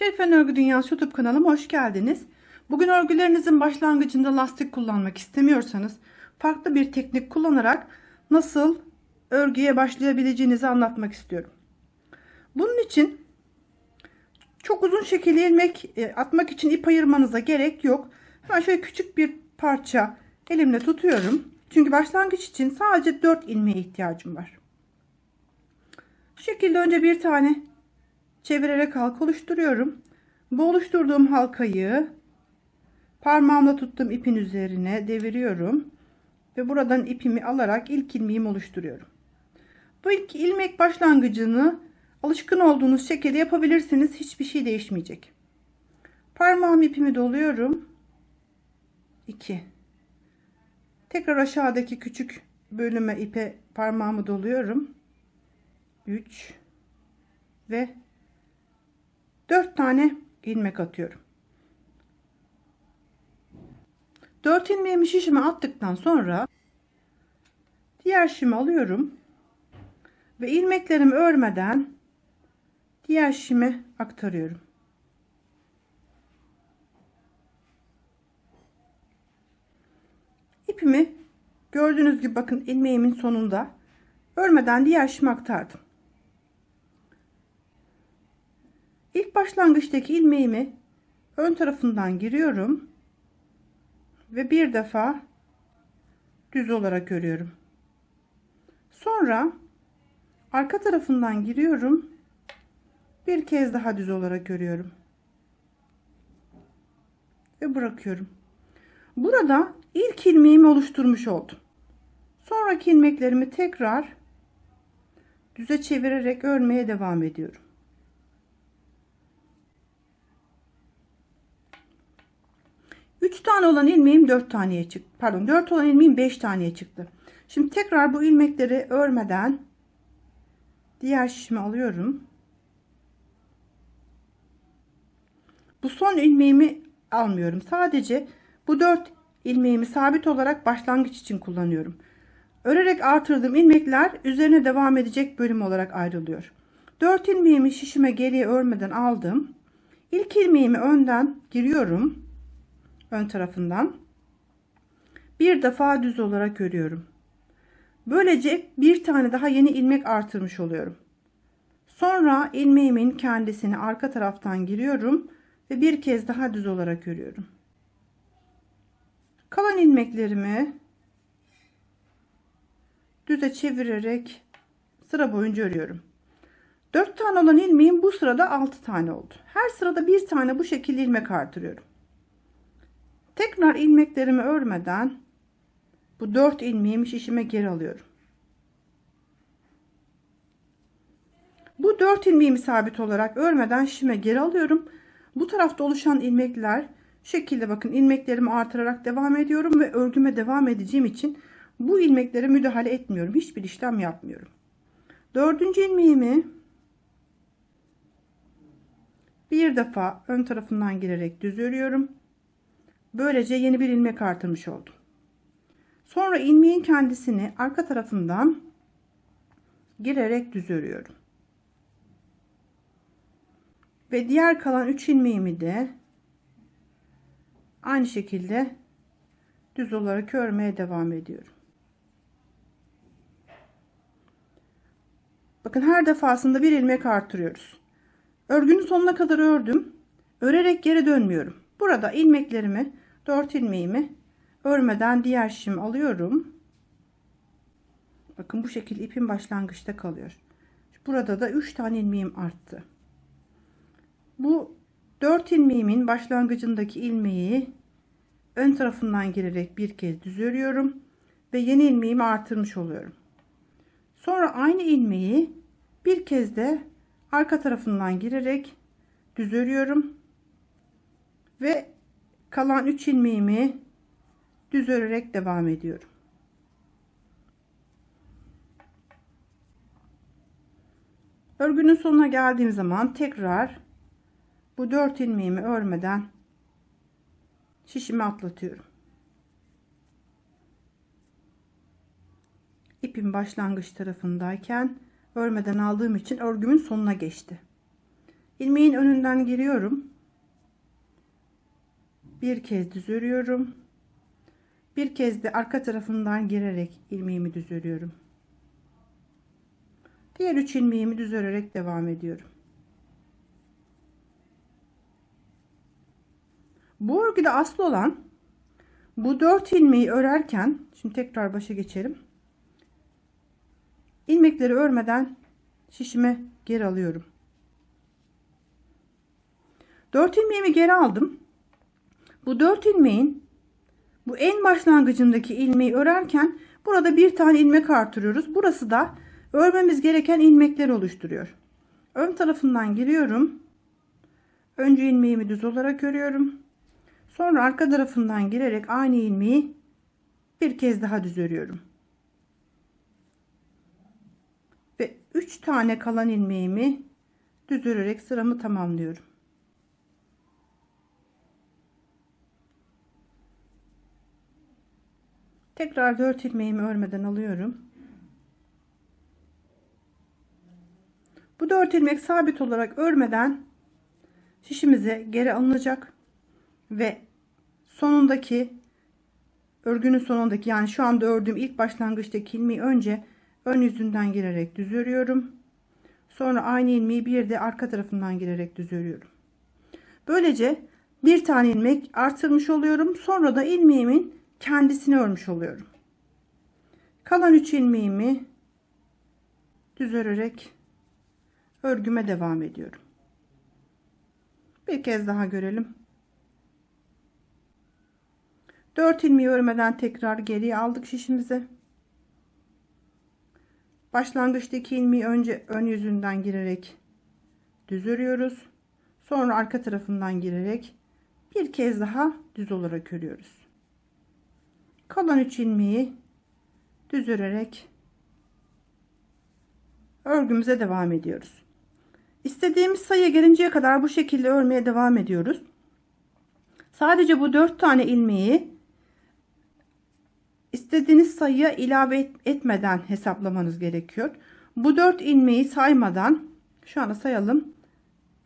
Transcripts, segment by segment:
Şerifen Örgü Dünyası YouTube kanalıma hoş geldiniz. Bugün örgülerinizin başlangıcında lastik kullanmak istemiyorsanız farklı bir teknik kullanarak nasıl örgüye başlayabileceğinizi anlatmak istiyorum. Bunun için çok uzun şekilli ilmek e, atmak için ip ayırmanıza gerek yok. Hemen şöyle küçük bir parça elimle tutuyorum. Çünkü başlangıç için sadece 4 ilmeğe ihtiyacım var. Şu şekilde önce bir tane çevirerek halka oluşturuyorum. Bu oluşturduğum halkayı parmağımla tuttuğum ipin üzerine deviriyorum. Ve buradan ipimi alarak ilk ilmeğimi oluşturuyorum. Bu ilk ilmek başlangıcını alışkın olduğunuz şekilde yapabilirsiniz. Hiçbir şey değişmeyecek. Parmağım ipimi doluyorum. 2 Tekrar aşağıdaki küçük bölüme ipe parmağımı doluyorum. 3 ve 4 tane ilmek atıyorum. 4 ilmeğimi şişime attıktan sonra diğer şişimi alıyorum ve ilmeklerimi örmeden diğer şişime aktarıyorum. İpimi gördüğünüz gibi bakın ilmeğimin sonunda örmeden diğer şişime aktardım. İlk başlangıçtaki ilmeğimi ön tarafından giriyorum ve bir defa düz olarak örüyorum. Sonra arka tarafından giriyorum. Bir kez daha düz olarak örüyorum. Ve bırakıyorum. Burada ilk ilmeğimi oluşturmuş oldum. Sonraki ilmeklerimi tekrar düze çevirerek örmeye devam ediyorum. 3 tane olan ilmeğim 4 taneye çıktı. Pardon 4 olan ilmeğim 5 taneye çıktı. Şimdi tekrar bu ilmekleri örmeden diğer şişimi alıyorum. Bu son ilmeğimi almıyorum. Sadece bu 4 ilmeğimi sabit olarak başlangıç için kullanıyorum. Örerek artırdığım ilmekler üzerine devam edecek bölüm olarak ayrılıyor. 4 ilmeğimi şişime geriye örmeden aldım. İlk ilmeğimi önden giriyorum ön tarafından bir defa düz olarak örüyorum. Böylece bir tane daha yeni ilmek artırmış oluyorum. Sonra ilmeğimin kendisini arka taraftan giriyorum ve bir kez daha düz olarak örüyorum. Kalan ilmeklerimi düze çevirerek sıra boyunca örüyorum. 4 tane olan ilmeğim bu sırada 6 tane oldu. Her sırada bir tane bu şekilde ilmek artırıyorum. Tekrar ilmeklerimi örmeden bu 4 ilmeğimi şişime geri alıyorum. Bu 4 ilmeğimi sabit olarak örmeden şişime geri alıyorum. Bu tarafta oluşan ilmekler şekilde bakın ilmeklerimi artırarak devam ediyorum ve örgüme devam edeceğim için bu ilmeklere müdahale etmiyorum. Hiçbir işlem yapmıyorum. Dördüncü ilmeğimi bir defa ön tarafından girerek düz örüyorum. Böylece yeni bir ilmek artırmış oldum. Sonra ilmeğin kendisini arka tarafından girerek düz örüyorum. Ve diğer kalan 3 ilmeğimi de aynı şekilde düz olarak örmeye devam ediyorum. Bakın her defasında bir ilmek artırıyoruz. Örgünün sonuna kadar ördüm. Örerek geri dönmüyorum. Burada ilmeklerimi 4 ilmeğimi örmeden diğer şişimi alıyorum. Bakın bu şekilde ipin başlangıçta kalıyor. Burada da 3 tane ilmeğim arttı. Bu 4 ilmeğimin başlangıcındaki ilmeği ön tarafından girerek bir kez düz örüyorum ve yeni ilmeğimi artırmış oluyorum. Sonra aynı ilmeği bir kez de arka tarafından girerek düz örüyorum ve kalan 3 ilmeğimi düz örerek devam ediyorum. Örgünün sonuna geldiğim zaman tekrar bu 4 ilmeğimi örmeden şişimi atlatıyorum. İpin başlangıç tarafındayken örmeden aldığım için örgümün sonuna geçti. ilmeğin önünden giriyorum. Bir kez düz örüyorum. Bir kez de arka tarafından girerek ilmeğimi düz örüyorum. Diğer üç ilmeğimi düz örerek devam ediyorum. Bu örgüde aslı olan bu dört ilmeği örerken şimdi tekrar başa geçelim. ilmekleri örmeden şişime geri alıyorum. Dört ilmeğimi geri aldım. Bu dört ilmeğin bu en başlangıcındaki ilmeği örerken burada bir tane ilmek artırıyoruz. Burası da örmemiz gereken ilmekleri oluşturuyor. Ön tarafından giriyorum. Önce ilmeğimi düz olarak örüyorum. Sonra arka tarafından girerek aynı ilmeği bir kez daha düz örüyorum. Ve 3 tane kalan ilmeğimi düz örerek sıramı tamamlıyorum. Tekrar 4 ilmeğimi örmeden alıyorum. Bu 4 ilmek sabit olarak örmeden şişimize geri alınacak ve sonundaki örgünün sonundaki yani şu anda ördüğüm ilk başlangıçtaki ilmeği önce ön yüzünden girerek düz örüyorum. Sonra aynı ilmeği bir de arka tarafından girerek düz örüyorum. Böylece bir tane ilmek artırmış oluyorum. Sonra da ilmeğimin kendisini örmüş oluyorum. Kalan 3 ilmeğimi düz örerek örgüme devam ediyorum. Bir kez daha görelim. 4 ilmeği örmeden tekrar geriye aldık şişimizi. Başlangıçtaki ilmeği önce ön yüzünden girerek düz örüyoruz. Sonra arka tarafından girerek bir kez daha düz olarak örüyoruz. Kalan 3 ilmeği düz örerek örgümüze devam ediyoruz. İstediğimiz sayıya gelinceye kadar bu şekilde örmeye devam ediyoruz. Sadece bu 4 tane ilmeği istediğiniz sayıya ilave etmeden hesaplamanız gerekiyor. Bu 4 ilmeği saymadan şu anda sayalım.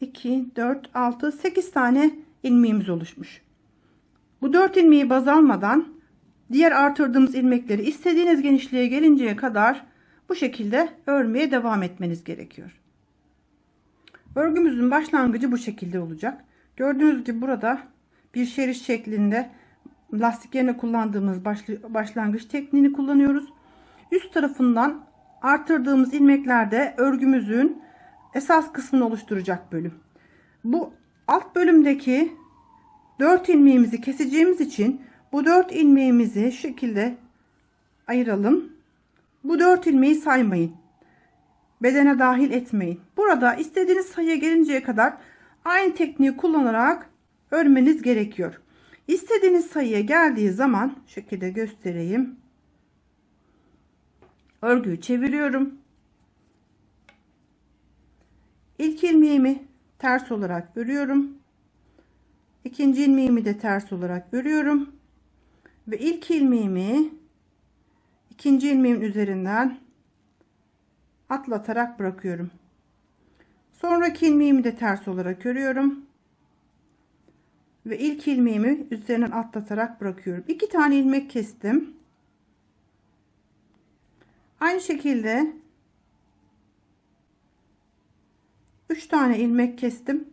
2, 4, 6, 8 tane ilmeğimiz oluşmuş. Bu 4 ilmeği baz almadan diğer artırdığımız ilmekleri istediğiniz genişliğe gelinceye kadar bu şekilde örmeye devam etmeniz gerekiyor. Örgümüzün başlangıcı bu şekilde olacak. Gördüğünüz gibi burada bir şeriş şeklinde lastik yerine kullandığımız başlangıç tekniğini kullanıyoruz. Üst tarafından artırdığımız ilmeklerde örgümüzün esas kısmını oluşturacak bölüm. Bu alt bölümdeki 4 ilmeğimizi keseceğimiz için bu 4 ilmeğimizi şekilde ayıralım. Bu 4 ilmeği saymayın. Bedene dahil etmeyin. Burada istediğiniz sayıya gelinceye kadar aynı tekniği kullanarak örmeniz gerekiyor. İstediğiniz sayıya geldiği zaman şekilde göstereyim. Örgüyü çeviriyorum. İlk ilmeğimi ters olarak örüyorum. İkinci ilmeğimi de ters olarak örüyorum. Ve ilk ilmeğimi ikinci ilmeğin üzerinden atlatarak bırakıyorum. Sonraki ilmeğimi de ters olarak örüyorum ve ilk ilmeğimi üzerinden atlatarak bırakıyorum. İki tane ilmek kestim. Aynı şekilde 3 tane ilmek kestim.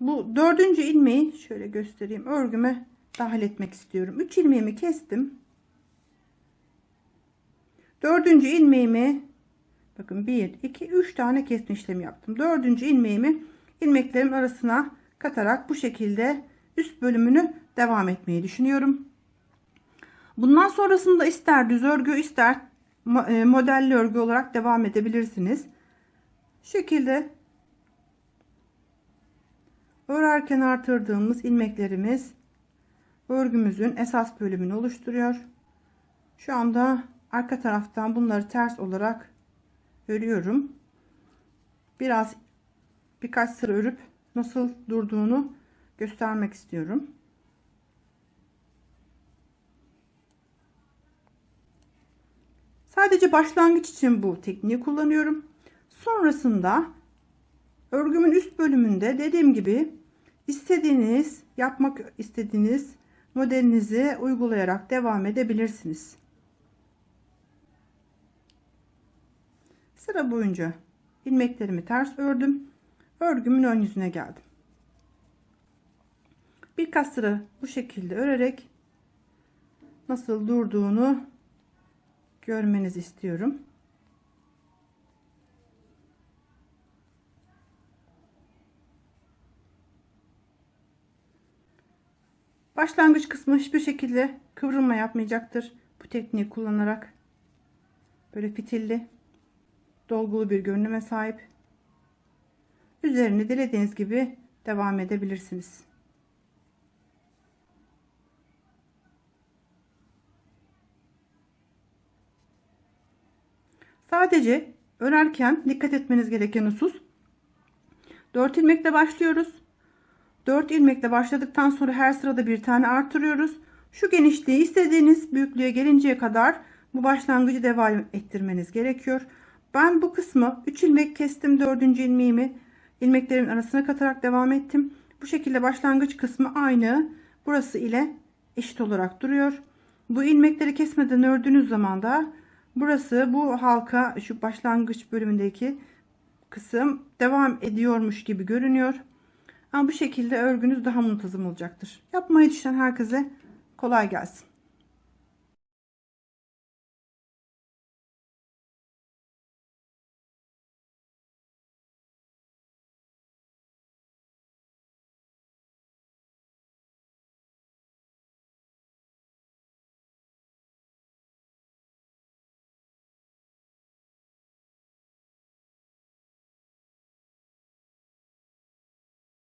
Bu dördüncü ilmeği şöyle göstereyim. Örgüme dahil etmek istiyorum. 3 ilmeğimi kestim. Dördüncü ilmeğimi bakın 1 2 3 tane kesme işlemi yaptım. Dördüncü ilmeğimi ilmeklerin arasına katarak bu şekilde üst bölümünü devam etmeyi düşünüyorum. Bundan sonrasında ister düz örgü ister e, modelli örgü olarak devam edebilirsiniz. Şekilde örerken artırdığımız ilmeklerimiz örgümüzün esas bölümünü oluşturuyor. Şu anda arka taraftan bunları ters olarak örüyorum. Biraz birkaç sıra örüp nasıl durduğunu göstermek istiyorum. Sadece başlangıç için bu tekniği kullanıyorum. Sonrasında Örgümün üst bölümünde dediğim gibi istediğiniz, yapmak istediğiniz modelinizi uygulayarak devam edebilirsiniz. Sıra boyunca ilmeklerimi ters ördüm. Örgümün ön yüzüne geldim. Birkaç sıra bu şekilde örerek nasıl durduğunu görmenizi istiyorum. Başlangıç kısmı hiçbir şekilde kıvrılma yapmayacaktır. Bu tekniği kullanarak böyle fitilli dolgulu bir görünüme sahip. Üzerini dilediğiniz gibi devam edebilirsiniz. Sadece örerken dikkat etmeniz gereken husus 4 ilmekle başlıyoruz. 4 ilmekle başladıktan sonra her sırada bir tane artırıyoruz. Şu genişliği istediğiniz büyüklüğe gelinceye kadar bu başlangıcı devam ettirmeniz gerekiyor. Ben bu kısmı 3 ilmek kestim. 4. ilmeğimi ilmeklerimin arasına katarak devam ettim. Bu şekilde başlangıç kısmı aynı burası ile eşit olarak duruyor. Bu ilmekleri kesmeden ördüğünüz zaman da burası bu halka şu başlangıç bölümündeki kısım devam ediyormuş gibi görünüyor. Ama bu şekilde örgünüz daha muntazam olacaktır. Yapmayı düşünen herkese kolay gelsin.